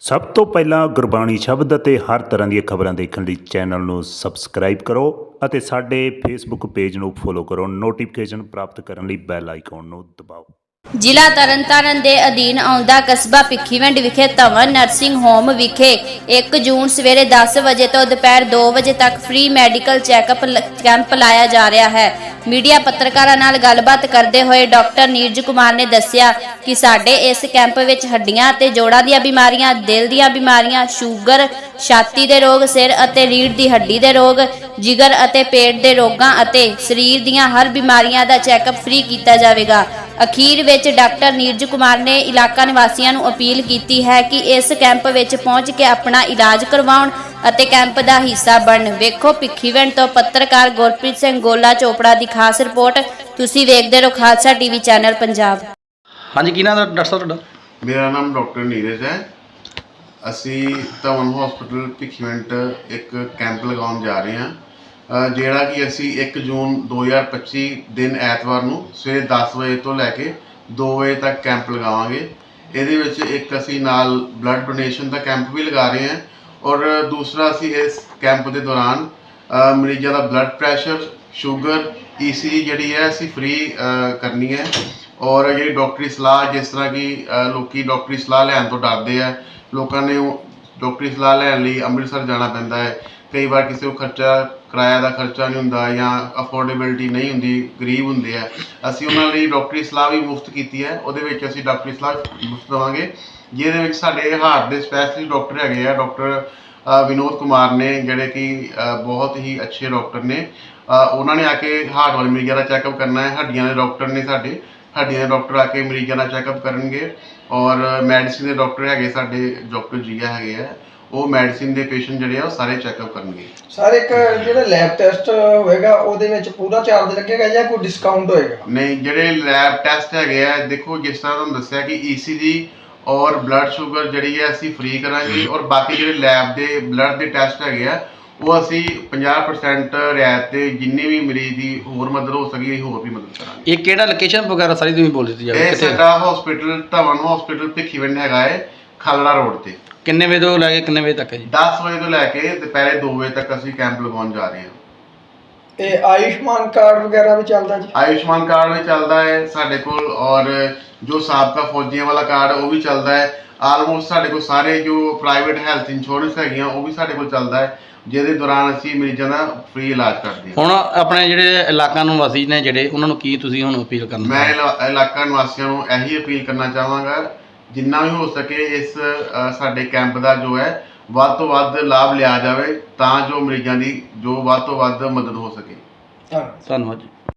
ਸਭ ਤੋਂ ਪਹਿਲਾਂ ਗੁਰਬਾਣੀ ਸ਼ਬਦ ਅਤੇ ਹਰ ਤਰ੍ਹਾਂ ਦੀਆਂ ਖਬਰਾਂ ਦੇਖਣ ਲਈ ਚੈਨਲ ਨੂੰ ਸਬਸਕ੍ਰਾਈਬ ਕਰੋ ਅਤੇ ਸਾਡੇ ਫੇਸਬੁੱਕ ਪੇਜ ਨੂੰ ਫੋਲੋ ਕਰੋ। ਨੋਟੀਫਿਕੇਸ਼ਨ ਪ੍ਰਾਪਤ ਕਰਨ ਲਈ ਬੈਲ ਆਈਕਨ ਨੂੰ ਦਬਾਓ। ਜ਼ਿਲ੍ਹਾ ਤਰਨਤਾਰਨ ਦੇ ਅਧੀਨ ਆਉਂਦਾ ਕਸਬਾ ਭਿੱਖੀਵਿੰਡ ਵਿਖੇ ਧਵਨ ਨਰਸਿੰਗ ਹੋਮ ਵਿਖੇ 1 ਜੂਨ ਸਵੇਰੇ 10 ਵਜੇ ਤੋਂ ਦੁਪਹਿਰ 2 ਵਜੇ ਤੱਕ ਫ੍ਰੀ ਮੈਡੀਕਲ ਚੈੱਕਅਪ ਲ- ਕੈਂਪ ਲਾਇਆ ਜਾ ਰਿਹਾ ਹੈ। ਮੀਡੀਆ ਪੱਤਰਕਾਰਾਂ ਨਾਲ ਗੱਲਬਾਤ ਕਰਦੇ ਹੋਏ ਡਾਕਟਰ ਨੀਰਜ ਕੁਮਾਰ ਨੇ ਦੱਸਿਆ ਕਿ ਸਾਡੇ ਇਸ ਕੈਂਪ ਵਿੱਚ ਹੱਡੀਆਂ ਅਤੇ ਜੋੜਾਂ ਦੀਆਂ ਬਿਮਾਰੀਆਂ, ਦਿਲ ਦੀਆਂ ਬਿਮਾਰੀਆਂ, ਸ਼ੂਗਰ, ਛਾਤੀ ਦੇ ਰੋਗ, ਸਿਰ ਅਤੇ ਰੀੜ੍ਹ ਦੀ ਹੱਡੀ ਦੇ ਰੋਗ, ਜਿਗਰ ਅਤੇ ਪੇਟ ਦੇ ਰੋਗਾਂ ਅਤੇ ਸਰੀਰ ਦੀਆਂ ਹਰ ਬਿਮਾਰੀਆਂ ਦਾ ਚੈੱਕਅਪ ਫ੍ਰੀ ਕੀਤਾ ਜਾਵੇਗਾ। ਅਖੀਰ ਵਿੱਚ ਡਾਕਟਰ ਨੀਰਜ ਕੁਮਾਰ ਨੇ ਇਲਾਕਾ ਨਿਵਾਸੀਆਂ ਨੂੰ ਅਪੀਲ ਕੀਤੀ ਹੈ ਕਿ ਇਸ ਕੈਂਪ ਵਿੱਚ ਪਹੁੰਚ ਕੇ ਆਪਣਾ ਇਲਾਜ ਕਰਵਾਉਣ ਅਤੇ ਕੈਂਪ ਦਾ ਹਿੱਸਾ ਬਣਨ। ਵੇਖੋ ਭਿੱਖੀਵਿੰਡ ਤੋਂ ਪੱਤਰਕਾਰ ਗੁਰਪ੍ਰੀਤ ਸਿੰਘ ਗੋਲਾ ਚੋਪੜਾ ਦੀ ਖਾਸ ਰਿਪੋਰਟ। ਤੁਸੀਂ ਵੇਖਦੇ ਰਹੋ ਖਾਲਸਾ ਟੀਵੀ ਚੈਨਲ ਪੰਜਾਬ। ਹਾਂਜੀ ਕੀ ਨਾਮ ਦਾ ਡਾਕਟਰ ਸਾਹਿਬ ਤੁਹਾਡਾ? ਮੇਰਾ ਨਾਮ ਡਾਕਟਰ ਨੀਰਜ ਹੈ। ਅਸੀਂ ਧਵਨ ਹਸਪੀਟਲ ਭਿੱਖੀਵਿੰਡ ਇੱਕ ਕੈਂਪ ਲਗਾਉਣ ਜਾ ਰਹੇ ਹਾਂ। ਜਿਹੜਾ ਕਿ ਅਸੀਂ 1 ਜੂਨ 2025 ਦਿਨ ਐਤਵਾਰ ਨੂੰ ਸਵੇਰੇ 10 ਵਜੇ ਤੋਂ ਲੈ ਕੇ 2 ਵਜੇ ਤੱਕ ਕੈਂਪ ਲਗਾਵਾਂਗੇ। ਇਹਦੇ ਵਿੱਚ ਇੱਕ ਅਸੀਂ ਨਾਲ ਬਲੱਡ ਡੋਨੇਸ਼ਨ ਦਾ ਕੈਂਪ ਵੀ ਲਗਾ ਰਹੇ ਹਾਂ ਔਰ ਦੂਸਰਾ ਅਸੀਂ ਇਸ ਕੈਂਪ ਦੇ ਦੌਰਾਨ ਮਰੀਜ਼ਾਂ ਦਾ ਬਲੱਡ ਪ੍ਰੈਸ਼ਰ ਸ਼ੂਗਰ ਈਸੀਜੀ ਜਿਹੜੀ ਹੈ ਅਸੀਂ ਫ੍ਰੀ ਕਰਨੀ ਹੈ ਔਰ ਜਿਹੜੀ ਡਾਕਟਰੀ ਸਲਾਹ ਜਿਸ ਤਰ੍ਹਾਂ ਕਿ ਅ, ਲੋਕੀ ਡਾਕਟਰੀ ਸਲਾਹ ਲੈਣ ਤੋਂ ਡਰਦੇ ਆ ਲੋਕਾਂ ਨੇ ਉਹ ਡਾਕਟਰੀ ਸਲਾਹ ਲੈਣ ਲਈ ਅੰਮ੍ਰਿਤਸਰ ਜਾਣਾ ਪੈਂਦਾ ਹੈ। ਕਈ ਵਾਰ ਕਿਸੇ ਨੂੰ ਖਰਚਾ, ਕਿਰਾਇਆ ਦਾ ਖਰਚਾ ਨਹੀਂ ਹੁੰਦਾ ਜਾਂ ਅਫੋਰਡੇਬਿਲਟੀ ਨਹੀਂ ਹੁੰਦੀ, ਗਰੀਬ ਹੁੰਦੇ ਆ। ਅਸੀਂ ਉਹਨਾਂ ਲਈ ਡਾਕਟਰੀ ਸਲਾਹ ਵੀ ਮੁਫਤ ਕੀਤੀ ਹੈ। ਉਹਦੇ ਵਿੱਚ ਅਸੀਂ ਡਾਕਟਰੀ ਸਲਾਹ ਮੁਫਤ ਦੇਵਾਂਗੇ। ਜਿਹਦੇ ਵਿੱਚ ਸਾਡੇ ਹਾਰਟ ਦੇ ਸਪੈਸ਼ਲਿਸਟ ਡਾਕਟਰ ਹੈਗੇ ਆ, ਡਾਕਟਰ ਵਿਨੋਦ ਕੁਮਾਰ ਨੇ, ਜਿਹੜੇ ਕਿ ਬਹੁਤ ਹੀ ਅੱਛੇ ਡਾਕਟਰ ਨੇ। ਉਹਨਾਂ ਨੇ ਆ ਕੇ ਹਾਰਟ ਵਾਲੇ ਮਰੀਜ਼ਾਂ ਦਾ ਚੈੱਕਅਪ ਕਰਨਾ ਹੈ। ਹੱਡੀਆਂ ਦੇ ਡਾਕਟਰ ਨੇ ਸਾਡੇ। ਹੱਡੀਆਂ ਦੇ ਡਾਕਟਰ ਆ ਕੇ ਮਰੀਜ਼ਾਂ ਦਾ ਚੈੱਕਅਪ ਕਰਨਗੇ। ਔਰ ਮੈਡੀਸਿਨ ਦੇ ਡਾਕਟਰ ਹੈਗੇ ਸਾਡੇ, ਡਾਕਟਰ ਜੀਆ ਹੈਗੇ ਆ। ਉਹ ਮੈਡੀਸਿਨ ਦੇ ਪੇਸ਼ੈਂਟ ਜਿਹੜੇ ਆ ਉਹ ਸਾਰੇ ਚੈੱਕਅਪ ਕਰਨਗੇ। ਸਰ ਇੱਕ ਜਿਹੜਾ ਲੈਬ ਟੈਸਟ ਹੋਏਗਾ ਉਹਦੇ ਵਿੱਚ ਪੂਰਾ ਚਾਰਜ ਲੱਗੇਗਾ ਜਾਂ ਕੋਈ ਡਿਸਕਾਊਂਟ ਹੋਏਗਾ? ਨਹੀਂ ਜਿਹੜੇ ਲੈਬ ਟੈਸਟ ਹੈਗੇ ਆ ਦੇਖੋ ਜਿਸ ਤਰ੍ਹਾਂ ਤੁਹਾਨੂੰ ਦੱਸਿਆ ਕਿ ECG ਔਰ ਬਲੱਡ ਸ਼ੂਗਰ ਜਿਹੜੀ ਹੈ ਅਸੀਂ ਫ੍ਰੀ ਕਰਾਂਗੇ ਔਰ ਬਾਕੀ ਜਿਹੜੇ ਲੈਬ ਦੇ ਬਲੱਡ ਦੇ ਟੈਸਟ ਹੈਗੇ ਆ ਉਹ ਅਸੀਂ 50% ਰਿਆਇਤ ਤੇ ਜਿੰਨੇ ਵੀ ਮਰੀਜ਼ ਦੀ ਹੋਰ ਮਦਦ ਹੋ ਸਕੀ ਅਸੀਂ ਹੋਰ ਵੀ ਮਦਦ ਕਰਾਂਗੇ। ਇਹ ਕਿਹੜਾ ਲੋਕੇਸ਼ਨ ਵਗੈਰਾ ਸਾਰੀ ਤੁਸੀਂ ਬੋਲ ਦਿੱਤੀ ਜਾਵੇ ਇਹ ਸਾਡਾ ਹਸਪੀਟਲ ਧਵਨ ਹਸਪੀਟਲ ਭਿੱਖੀਵਿੰਡ ਹੈਗਾ ਹੈ ਖਾਲੜਾ ਰੋਡ ਤੇ। ਕਿੰਨੇ ਵਜੇ ਤੋਂ ਲੈ ਕੇ ਕਿੰਨੇ ਵਜੇ ਤੱਕ ਹੈ ਜੀ? 10 ਵਜੇ ਤੋਂ ਲੈ ਕੇ ਦੁਪਹਿਰੇ 2 ਵਜੇ ਤੱਕ ਅਸੀਂ ਕੈਂਪ ਲਗਾਉਣ ਜਾ ਰਹੇ ਹਾਂ। ਇਹ ਆਯੁਸ਼ਮਾਨ ਕਾਰਡ ਵਗੈਰਾ ਵੀ ਚੱਲਦਾ ਜੀ? ਆਯੁਸ਼ਮਾਨ ਕਾਰਡ ਵੀ ਚੱਲਦਾ ਹੈ ਸਾਡੇ ਕੋਲ ਔਰ ਜੋ ਸਾਬਕਾ ਫੌਜੀਆਂ ਵਾਲਾ ਕਾਰਡ ਉਹ ਵੀ ਚੱਲਦਾ ਹੈ। ਆਲਮੋਸਟ ਸਾਡੇ ਕੋਲ ਸਾਰੇ ਜੋ ਪ੍ਰਾਈਵੇਟ ਹੈਲਥ ਇੰਸ਼ੋਰੈਂਸ ਹੈਗੀਆਂ ਉਹ ਵੀ ਸਾਡੇ ਕੋਲ ਚੱਲਦਾ ਹੈ ਜਿਹਦੇ ਦੌਰਾਨ ਅਸੀਂ ਮਰੀਜ਼ਾਂ ਦਾ ਫ੍ਰੀ ਇਲਾਜ ਕਰਦੇ ਹਾਂ। ਹੁਣ ਆਪਣੇ ਜਿਹੜੇ ਇਲਾਕਾ ਨੂੰ ਵਾਸੀ ਨੇ ਜਿਹੜੇ ਉਹਨਾਂ ਨੂੰ ਕੀ ਤੁਸੀਂ ਹੁਣ ਅਪੀਲ ਕਰਨਾ ਮੈਂ ਇਲਾ- ਇਲਾਕਾ ਨਿਵਾਸੀਆਂ ਨੂੰ ਇਹੀ ਅਪੀਲ ਕਰਨਾ ਚਾਹਾਂਗਾ ਜਿੰਨਾ ਵੀ ਹੋ ਸਕੇ ਇਸ ਸਾਡੇ ਕੈਂਪ ਦਾ ਜੋ ਹੈ ਵੱਧ ਤੋਂ ਵੱਧ ਲਾਭ ਲਿਆ ਜਾਵੇ ਤਾਂ ਜੋ ਮਰੀਜ਼ਾਂ ਦੀ ਜੋ ਵੱਧ ਤੋਂ ਵੱਧ ਮਦਦ ਹੋ ਸਕੇ। ਧੰਨਵਾਦ। ਧੰਨਵਾਦ ਜੀ।